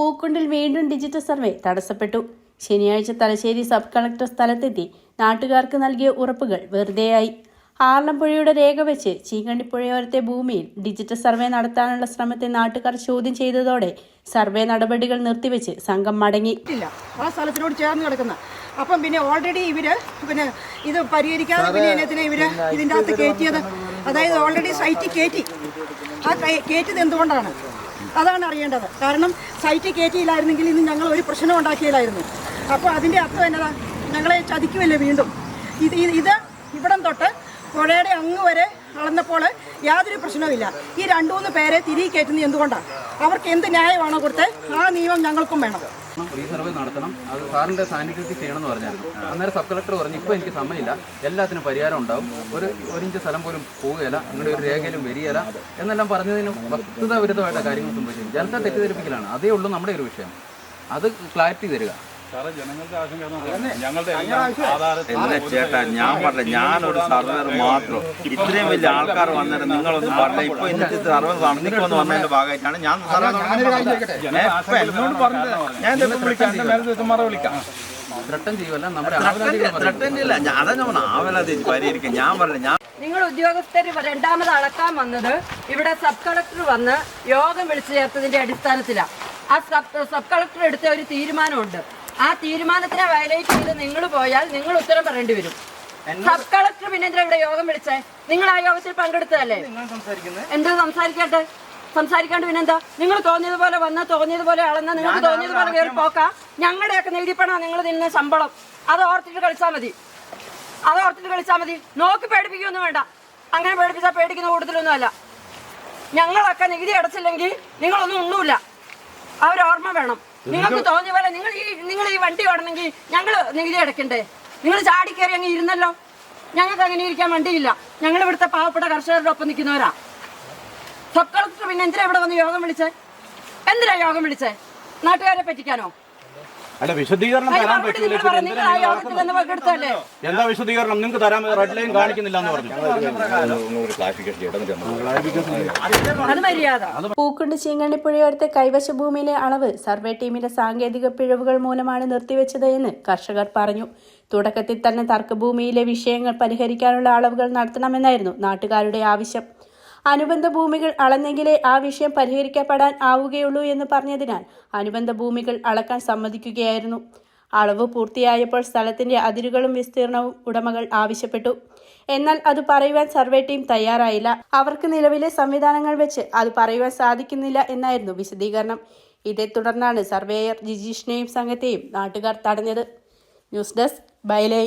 പൂക്കുണ്ടിൽ വീണ്ടും digital survey തടസ്സപ്പെട്ടു. ശനിയാഴ്ച തലശ്ശേരി സബ് കളക്ടർ സ്ഥലത്തെത്തി. നാട്ടുകാർക്ക് നൽകിയ ഉറപ്പുകൾ വെറുതെയായി. ആർലമ്പുഴയുടെ രേഖ വെച്ച് ചീങ്കണ്ണിപ്പുഴയോരത്തെ ഭൂമിയിൽ ഡിജിറ്റൽ സർവേ നടത്താനുള്ള ശ്രമത്തെ നാട്ടുകാർ ചോദ്യം ചെയ്തതോടെ സർവേ നടപടികൾ നിർത്തിവെച്ച് സംഘം മടങ്ങി. ഇല്ല. ആ സ്ഥലത്തിനോട് ചേർന്ന് കിടക്കുന്ന. അപ്പം പിന്നെ ഓൾറെഡി ഇവർ പിന്നെ ഇത് പരിഹരിക്കാതെ പിന്നെ ഇനത്തിന് ഇവർ ഇതിന്റെ അകത്ത് കയറ്റിയത് അതായത് ഓൾറെഡി സൈറ്റിൽ കയറ്റി. ആ കയ- കയറ്റിയത് എന്തുകൊണ്ടാണ്? അതാണ് അറിയേണ്ടത്. കാരണം സൈറ്റ് കയറ്റിയില്ലായിരുന്നെങ്കിൽ ഇന്ന് ഞങ്ങൾ ഒരു പ്രശ്നം ഉണ്ടാക്കിയില്ലായിരുന്നു. അപ്പോൾ അതിന്റെ അർത്ഥം എന്നതാ? ഞങ്ങളെ ചതിക്കുമല്ലേ വീണ്ടും? ഇത് ഇത് ഇവിടം തൊട്ട് പുഴയുടെ അങ്ങ് വരെ അളന്നപ്പോൾ യാതൊരു പ്രശ്നവുമില്ല ഈ രണ്ടു മൂന്ന് പേരെ തിരികെ കയറ്റുന്നത് എന്തുകൊണ്ടാണ് അവർക്ക് എന്ത് ന്യായമാണോ കൊടുത്തത്? ആ നിയമം ഞങ്ങൾക്കും വേണം. റീ സർവേ നടത്തണം. അത് സാറിന്റെ സാന്നിധ്യത്തിൽ ചെയ്യണമെന്ന് പറഞ്ഞായിരുന്നു അന്നേരം സബ് കളക്ടർ പറഞ്ഞു ഇപ്പോൾ എനിക്ക് സമയമില്ല. എല്ലാത്തിനും പരിഹാരം ഉണ്ടാവും. ഒരു ഒരിഞ്ച് സ്ഥലം പോലും പോവുകയില്ല നിങ്ങളുടെ ഒരു രേഖയിലും വരികയില്ല. എന്നെല്ലാം പറഞ്ഞതിന് വസ്തുതാവിരുദ്ധമായിട്ട് കാര്യങ്ങൾ സംഭവിച്ചു. ജനത്തെ തെറ്റിദ്ധരിപ്പിക്കലാണ്. അതേ ഉള്ളൂ നമ്മുടെ ഒരു വിഷയം. അത് ക്ലാരിറ്റി തരിക. എന്നെ ചേട്ടാ ഞാൻ പറഞ്ഞ ഞാനൊരു സർവർ മാത്രം. ഇത്രയും വലിയ ആൾക്കാർ വന്നിട്ട് നിങ്ങളൊന്നും പറഞ്ഞ ഇപ്പൊ ഇന്നത്തെ സർവർ നടന്നിക്കൊന്ന് വന്നതിന്റെ ഭാഗമായിട്ടാണ് പറഞ്ഞത് വിളിക്കാം. ഞാൻ നിങ്ങൾ ഉദ്യോഗസ്ഥർ രണ്ടാമത് അളക്കാൻ വന്നത് ഇവിടെ സബ് കളക്ടർ വന്ന് യോഗം വിളിച്ചു ചേർത്തതിന്റെ അടിസ്ഥാനത്തിലാണ് ആ സബ് സബ് കളക്ടർ എടുത്ത ഒരു തീരുമാനമുണ്ട്. ആ തീരുമാനത്തിനെ വയലേറ്റ് ചെയ്ത് നിങ്ങൾ പോയാൽ നിങ്ങൾ ഉത്തരം പറയേണ്ടി വരും. സബ് കളക്ടർ പിന്നെ എന്തിനാ ഇവിടെ യോഗം വിളിച്ചേ? നിങ്ങൾ ആ യോഗത്തിൽ പങ്കെടുത്തതല്ലേ? എന്താ സംസാരിക്കട്ടെ സംസാരിക്കാണ്ട് പിന്നെന്താ? നിങ്ങൾ തോന്നിയതുപോലെ വന്ന തോന്നിയതുപോലെ അളന്ന നിങ്ങൾക്ക് തോന്നിയതുപോലെ കയറി പോക്കാ. ഞങ്ങളുടെയൊക്കെ നേടിപ്പണ നിങ്ങൾ തിന്ന ശമ്പളം. അത് ഓർത്തിട്ട് കളിച്ചാൽ മതി. അത് ഓർത്തിട്ട് കളിച്ചാൽ മതി. നോക്കി പേടിപ്പിക്കൊന്നും വേണ്ട. അങ്ങനെ പേടിപ്പിച്ചാൽ പേടിക്കുന്ന കൂടുതലൊന്നും അല്ല. ഞങ്ങളൊക്കെ നികുതി അടച്ചില്ലെങ്കിൽ നിങ്ങളൊന്നും ഒരു ഓർമ്മ വേണം. നിങ്ങൾക്ക് തോന്നിയ പോലെ നിങ്ങൾ ഈ നിങ്ങൾ ഈ വണ്ടി ഓടണമെങ്കിൽ ഞങ്ങൾ നികുതി അടക്കണ്ടേ നിങ്ങൾ ചാടി കയറി അങ്ങ് ഇരുന്നല്ലോ? ഞങ്ങൾക്ക് അങ്ങനെ ഇരിക്കാൻ വണ്ടിയില്ല. ഞങ്ങൾ ഇവിടുത്തെ പാവപ്പെട്ട കർഷകരുടെ ഒപ്പം നിൽക്കുന്നവരാ. സബ് കളക്ടർ പിന്നെ എന്തിനാ ഇവിടെ വന്ന് യോഗം വിളിച്ചേ? എന്തിനാ യോഗം വിളിച്ചേ? നാട്ടുകാരെ പറ്റിക്കാനോ? അല്ല വിശദീകരണം തരാൻ പറ്റൂല എന്താ വിശദീകരണം? നിങ്ങൾക്ക് തരാൻ റെഡ് ലൈൻ കാണിക്കുന്നില്ല എന്ന് പറഞ്ഞു. അത് മര്യാദ. പൂക്കുണ്ട് ചീങ്കണ്ണിപ്പുഴയോരത്തെ കൈവശ ഭൂമിയിലെ അളവ് സർവേ ടീമിന്റെ സാങ്കേതിക പിഴവുകൾ മൂലമാണ് നിർത്തിവെച്ചത് എന്ന് കർഷകർ പറഞ്ഞു. തുടക്കത്തിൽ തന്നെ തർക്കഭൂമിയിലെ വിഷയങ്ങൾ പരിഹരിക്കാനുള്ള അളവുകൾ നടത്തണമെന്നായിരുന്നു നാട്ടുകാരുടെ ആവശ്യം. അനുബന്ധ ഭൂമികൾ അളന്നെങ്കിലേ ആ വിഷയം പരിഹരിക്കപ്പെടാൻ ആവുകയുള്ളൂ എന്ന് പറഞ്ഞതിനാൽ അനുബന്ധ ഭൂമികൾ അളക്കാൻ സമ്മതിക്കുകയായിരുന്നു. അളവ് പൂർത്തിയായപ്പോൾ സ്ഥലത്തിന്റെ അതിരുകളും വിസ്തീർണവും ഉടമകൾ ആവശ്യപ്പെട്ടു. എന്നാൽ അത് പറയുവാൻ സർവേ ടീം തയ്യാറായില്ല. അവർക്ക് നിലവിലെ സംവിധാനങ്ങൾ വെച്ച് അത് പറയുവാൻ സാധിക്കുന്നില്ല എന്നായിരുന്നു വിശദീകരണം. ഇതേ തുടർന്നാണ് സർവേയർ ജിജീഷിനെയും സംഘത്തെയും നാട്ടുകാർ തടഞ്ഞത്. News desk ബൈലൈ